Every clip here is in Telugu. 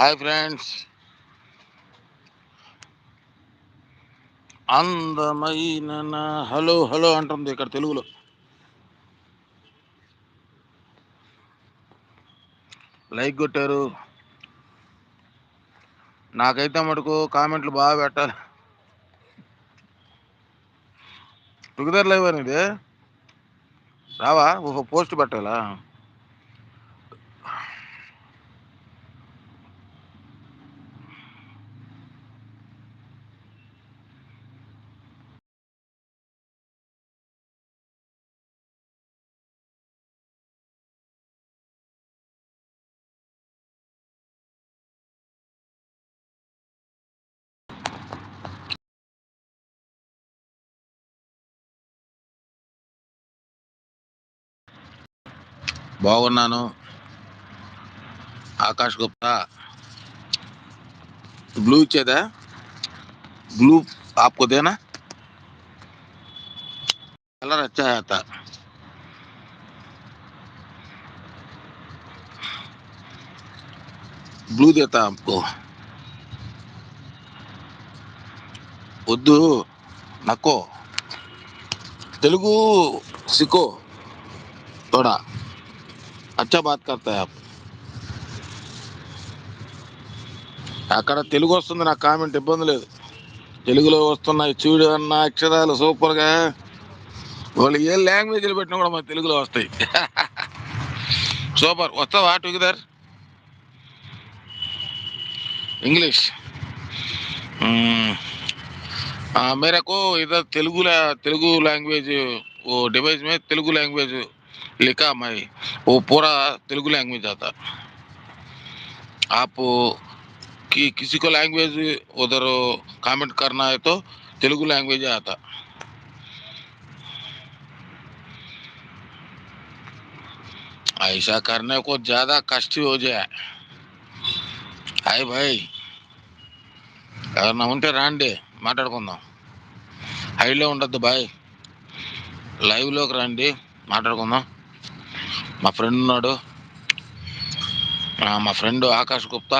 Hi friends. అందమైన హలో హలో అంటుంది ఇక్కడ తెలుగులో. లైక్ కొట్టారు. నాకైతే మటుకు కామెంట్లు బాగా పెట్టాలి. టుగెదర్ లైవ్ అనేది? రావా? ఒక పోస్ట్ పెట్టాలా? బాగున్నాను. ఆకాష్ గుప్తా. బ్లూ ఇచ్చేదా? బ్లూ ఆప్కో దేనా కలర్ అచ్చా బ్లూ దేతా ఆప్కో. వద్దు నక్కో. తెలుగు సికో తోడా. अच्छा बात करता है आप అక్కడ తెలుగు వస్తుంది నాకు కామెంట్ ఇబ్బంది లేదు తెలుగులో వస్తున్నాయి చూడు అన్న అక్షరాలు సూపర్గా వాళ్ళు ఏ లాంగ్వేజ్లు పెట్టినా కూడా మన తెలుగులో వస్తాయి సూపర్ వస్తావా టుగెదర్ ఇంగ్లీష్ मेरे को इधर तेलुगु ला- तेलुगु लैंग्वेज वो डिवाइस में तेलुगु लैंग्वेज लिखा मैं वो पूरा तेलुगु लैंग्वेज आता आप कि किसी को लैंग्वेज उधर कमेंट करना है तो तेलुगु लैंग्वेज आता ऐसा करने को ज्यादा कष्ट हो जाए హాయ్ భాయ్ ఎవరన్నా ఉంటే రాండి మాట్లాడుకుందాం హైలో ఉండొద్దు బాయ్ లైవ్లోకి రండి మాట్లాడుకుందాం మా ఫ్రెండ్ ఉన్నాడు ఆ, మా ఫ్రెండ్ ఆకాష్ గుప్తా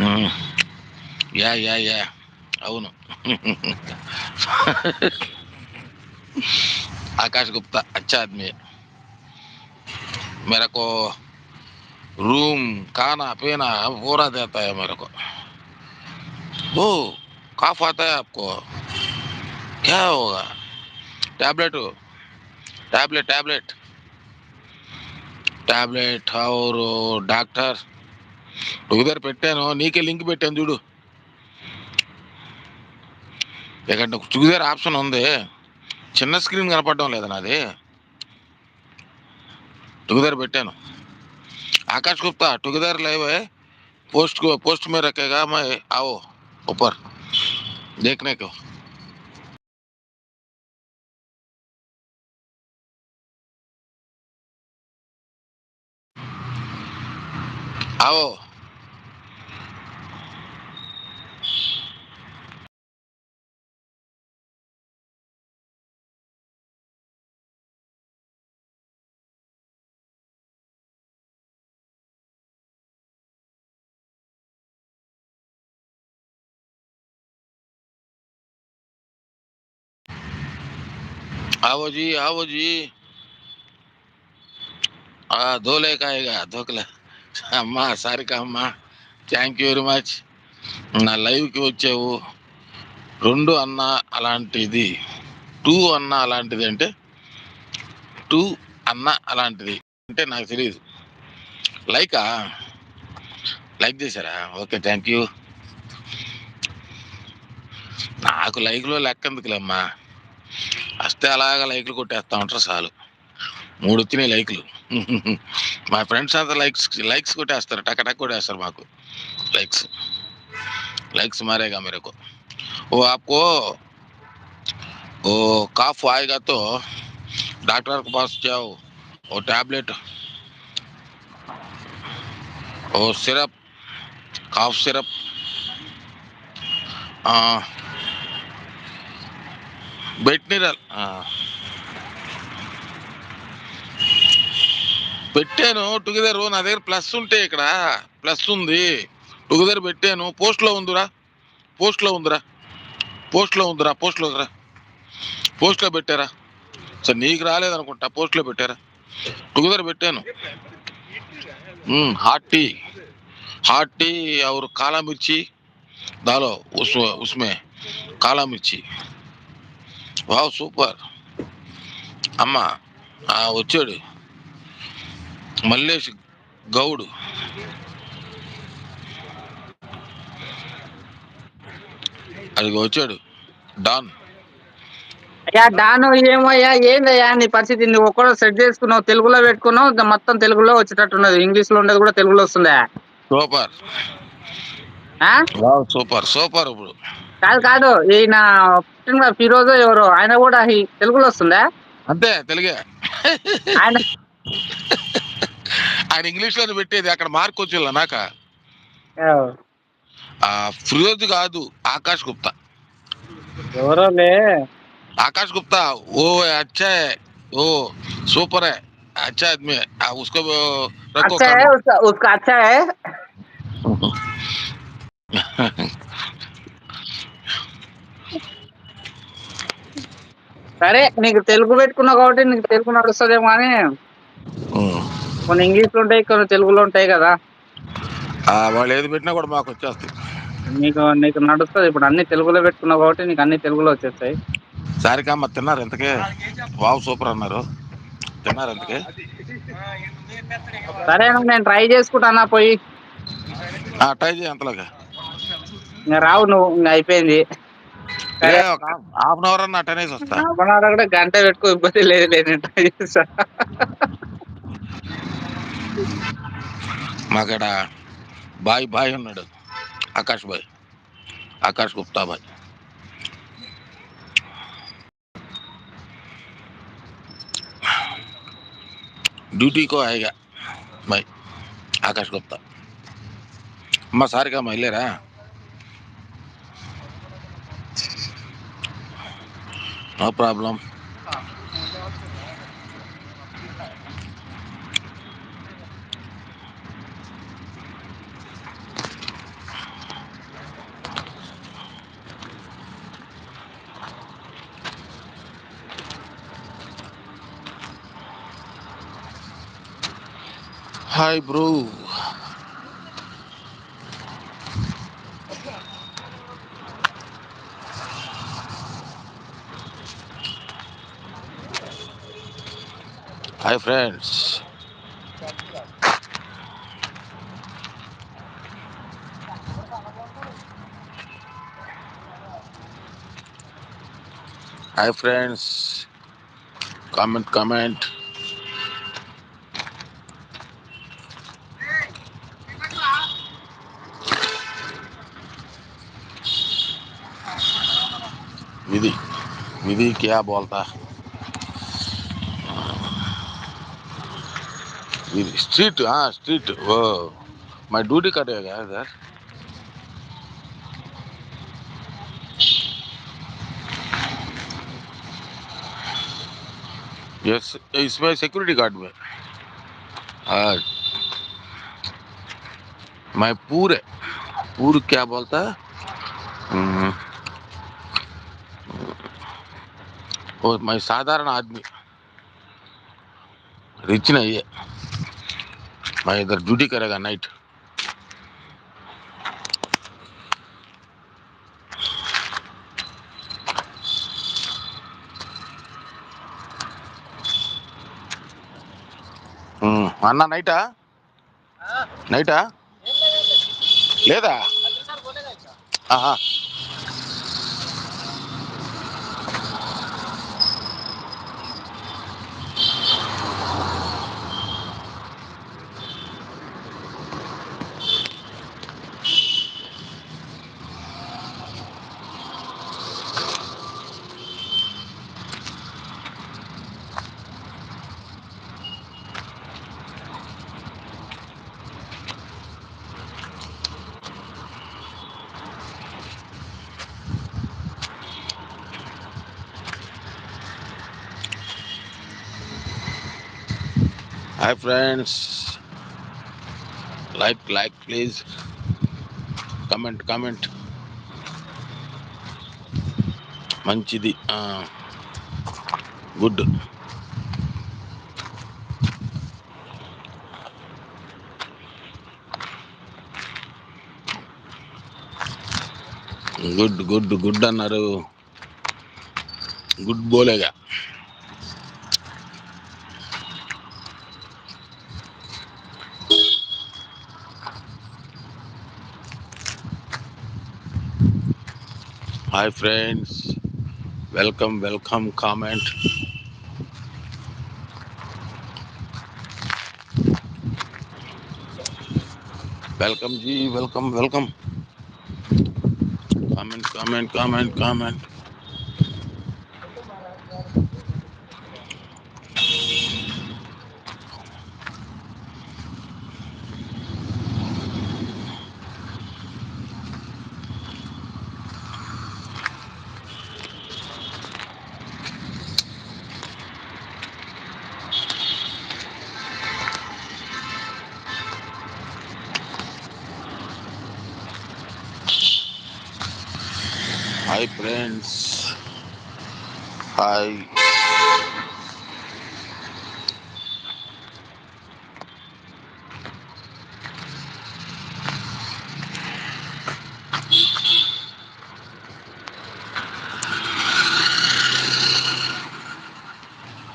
ఉమ్, యా యా యా అవును ఆకాష్ గుప్తా అచ్చా ఆద్మీ है। मेरे को रूम खाना पीना पूरा देता है मेरे को वो कफ आता है आपको क्या होगा टैबलेट टैबलेट टैबलेट టాబ్లెట్ और డాక్టర్ ఉదర్ పెట్టాను నీకే లింక్ పెట్టాను చూడు ఇక్కడ టుగెదర్ ఆప్షన్ ఉంది చిన్న స్క్రీన్ కనపడడం లేదా నాది टुगेदर పెట్టాను ఆకాష్ గుప్తా टुगेदर लाइव है पोस्ट को पोस्ट में रखेगा मैं आओ ऊपर देखने को 아오. 아버지, 아버지. దోలేకాయగా దోకలే. అమ్మా సారిక అమ్మా థ్యాంక్ యూ వెరీ మచ్ నా లైవ్కి వచ్చావు. రెండు అన్న అలాంటిది. టూ అన్న అలాంటిది అంటే టూ అన్న అలాంటిది అంటే నాకు తెలియదు లైకా లైక్ చేశారా? ఓకే థ్యాంక్ యూ నాకు లైక్లో లెక్క ఎందుకులేమ్మా వస్తే అలాగా లైక్లు కొట్టేస్తా ఉంటారు చాలు. మూడు వచ్చినాయి లైక్లు మా ఫ్రెండ్స్ అంతా లైక్స్ లైక్స్ కొట్టేస్తారు టక్ టక్ కొట్టేస్తారు మాకు లైక్స్ లైక్స్ मारेगा मेरे को वो आपको वो काफ आएगा तो डॉक्टर के पास जाओ वो टैबलेट वो सिरप काफ सिरप बेटनीरल పెట్టాను టుగెదర్ నా దగ్గర ప్లస్ ఉంటే ఇక్కడ ప్లస్ ఉంది. టుగెదర్ పెట్టాను. పోస్ట్లో ఉందిరా. పోస్ట్లో ఉందిరా. పోస్ట్లో ఉందిరా. పోస్ట్లో ఉందిరా. పోస్ట్లో పెట్టారా? సార్ నీకు రాలేదనుకుంటా పోస్ట్లో పెట్టారా? టుగెదర్ పెట్టాను. హాట్ టీ హాట్ టీ ఎవరు? కాలా మిర్చి దాలో ఉస్ ఉస్మే. కాలా మిర్చి వావ్ సూపర్. అమ్మ వచ్చాడు. మల్లేష్ గౌడ్. అది వచ్చాడు. డాన్. అయ్యా డాను ఏమయ్యా ఏందయ్యా నీ పరిస్థితి? నువ్వు ఒక్కడో సెట్ చేసుకున్నావు తెలుగులో పెట్టుకున్నావు మొత్తం తెలుగులో వచ్చేటట్టున్నది. ఇంగ్లీష్లో ఉండేది కూడా తెలుగులో వస్తుందా? సూపర్. సూపర్ సూపర్ ఇప్పుడు. కాదు కాదు ఈయన పుట్టిన ఫిరోజు ఎవరు? ఆయన కూడా తెలుగులో వస్తుందా? అంతే తెలుగే. ఆయన ఆయన ఇంగ్లీష్ లోనే పెట్టేది అక్కడ మార్క్ వచ్చిల్లా నాక ఆ, ఆ ఫిరోజ్ కాదు ఆకాష్ గుప్తా ఎవరోలే आकाश गुप्ता वो अच्छा है वो सुपर है अच्छा आदमी है आ, उसको वो रखो अच्छा है उसका उसका अच्छा है సరే నీకు తెలుగు పెట్టుకున్నావు కాబట్టి నీకు తెలుగు నడుస్తుందేమో కానీ ఉమ్. కొన్ని ఇంగ్లీష్లో ఉంటాయి కొన్ని తెలుగులో ఉంటాయి కదా. వాళ్ళు ఏది పెట్టినా కూడా మాకు వచ్చేస్తాయి. నీకు నీకు నడుస్తుంది. ఇప్పుడు అన్ని తెలుగులో పెట్టుకున్నావు కాబట్టి నీకు అన్ని తెలుగులో వచ్చేస్తాయి. సారికమ్మ తిన్నారు ఎంతకే వావ్ సూపర్ అన్నారు. తిన్నారు ఎంతకే సరే నేను ట్రై చేసుకుంటానా పోయి. ట్రై చేయి ఎంతలాగా ఇంకా రావు నువ్వు ఇంకా అయిపోయింది. హాఫ్ అన్ అవర్ అన్న టెనేసి వస్తా. అప్పుడు కూడా గంట పెట్టుకో ఇబ్బంది లేదు లేదు ట్రై చేస్తా. మాకడ బాయ్ బాయ్ ఉన్నాడు Akash boy Akash Gupta boy duty को आएगा भाई आकाश गुप्ता अम्मा सारे का महिला रहा no problem Hi, bro. Hi, friends. Hi, friends. Comment, comment. विधि क्या बोलता है? स्ट्रीट हाँ स्ट्रीट वो, मैं ड्यूटी करेगा इधर। यस, इसमें सिक्योरिटी गार्ड में। हाँ। मैं पूरे, पूर क्या बोलता है? ఓ మై సాధారణ ఆద్మీ. రిచ్న అయ్యే మై ఇద్దరు డ్యూటీ కరగా నైట్. అన్న నైటా? నైటా? లేదా? ఆహా. Hi friends like like please comment comment మంచిది. గుడ్. గుడ్ గుడ్ గుడ్ అన్నారు. గుడ్ బోలేగా. Hi friends, welcome, welcome, comment. Welcome, G, welcome, welcome. Comment, comment, comment, comment. Hi.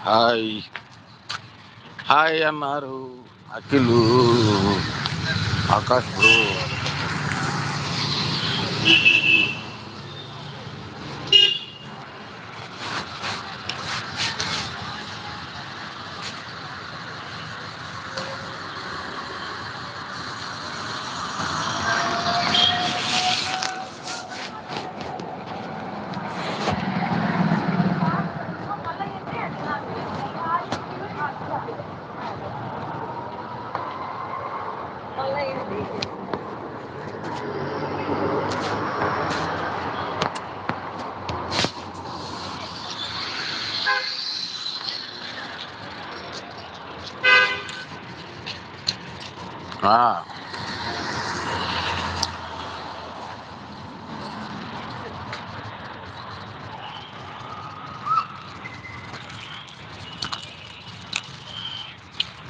Hi. Hi, Amaru. Akilu. Akash, bro.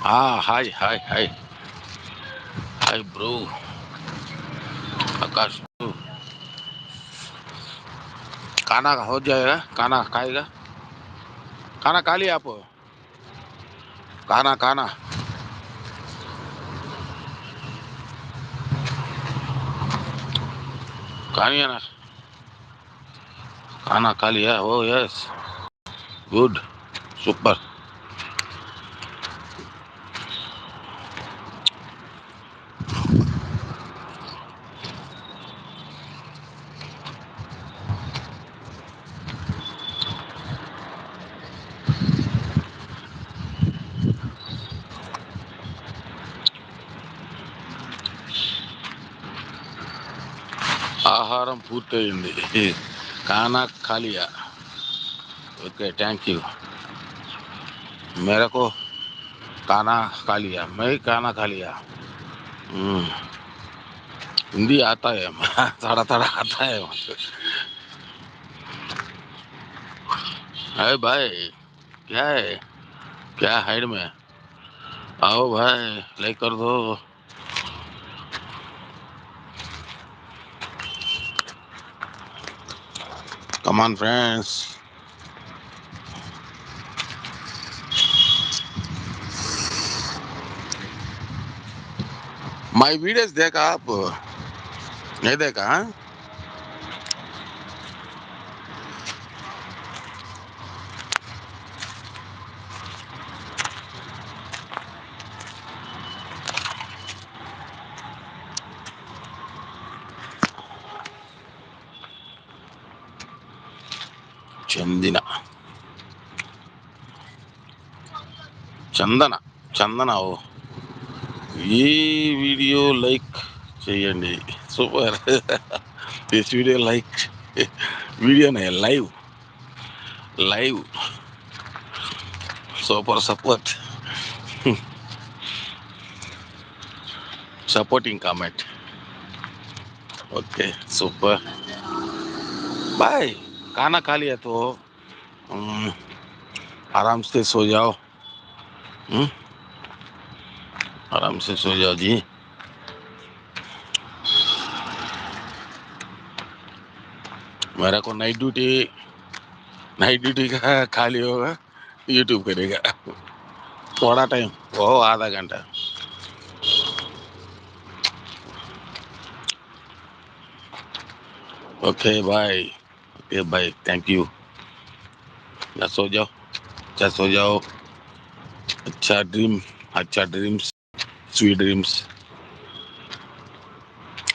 हाँ हाय हाय हाय हाय ब्रो आकाश ब्रो खाना हो जाएगा खाना खाएगा खाना खा लिया आप खाना खाना खानी है ना खाना खा लिया ओ यस गुड सुपर పూర్తయింది కానా ఖాళీయా ఓకే థ్యాంక్ యూ मेरे को खाना खा लिया मैं ही खाना खा लिया हम्म, हिंदी आता है थोड़ा थोड़ा आता है मुझे अरे भाई क्या है क्या हाइड में आओ भाई लाइक कर दो Come on, friends. My videos देखा आप नहीं देखा हाँ? చందిన. చందన చందన ఓ. ఈ వీడియో లైక్ చేయండి. సూపర్. దిస్ వీడియో లైక్ వీడియోనే live. Live. Super support. Supporting comment. Okay super. Bye. खाना खा लिया तो आराम से सो जाओ। आराम से सो जाओ जी। मेरा को नाइट ड्यूटी नाइट ड्यूटी का खाली होगा यूट्यूब करेगा। थोड़ा टाइम वो आधा घंटा। Okay bye okay bye thank you जा सो जाओ जा सो जाओ अच्छा ड्रीम अच्छा dreams sweet dreams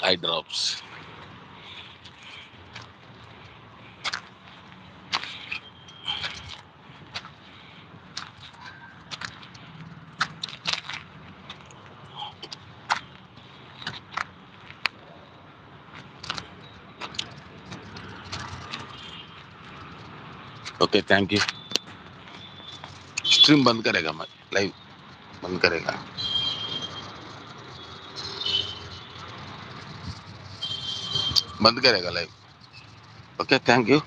eye drops Okay thank you stream बंद करेगा मैं लाइव बंद करेगा। बंद करेगा लाइव ओके थैंक यू